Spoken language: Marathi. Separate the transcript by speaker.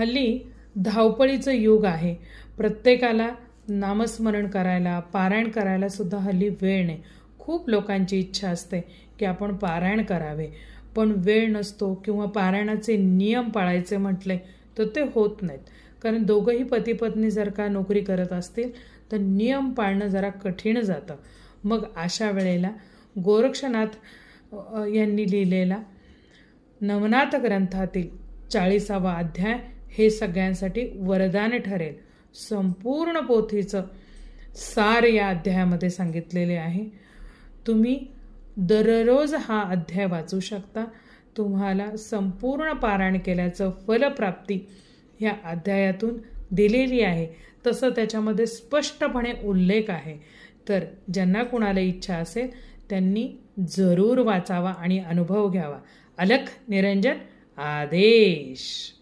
Speaker 1: हल्ली धावपळीचं युग आहे. प्रत्येकाला नामस्मरण करायला पारायण करायला सुद्धा हल्ली वेळ नाही. खूप लोकांची इच्छा असते की आपण पारायण करावे. पण वेळ नसतो किंवा पारायणाचे नियम पाळायचे म्हटले तर ते होत नाहीत. कारण दोघंही पती पत्नी जर का नोकरी करत असतील तर नियम पाळणं जरा कठीण जातं. मग अशा वेळेला गोरक्षनाथ यांनी लिहिलेला नवनाथ ग्रंथातील चाळीसावा अध्याय हे सगळ्यांसाठी वरदान ठरेल. संपूर्ण पोथीचं सार या अध्यायामध्ये सांगितलेले आहे. तुम्ही दररोज हा अध्याय वाचू शकता. तुम्हाला संपूर्ण पारायण केल्याचं फलप्राप्ती ह्या अध्यायातून दिलेली आहे. तसं त्याच्यामध्ये स्पष्टपणे उल्लेख आहे. तर ज्यांना कुणाला इच्छा असेल त्यांनी जरूर वाचावा आणि अनुभव घ्यावा. अलख निरंजन आदेश.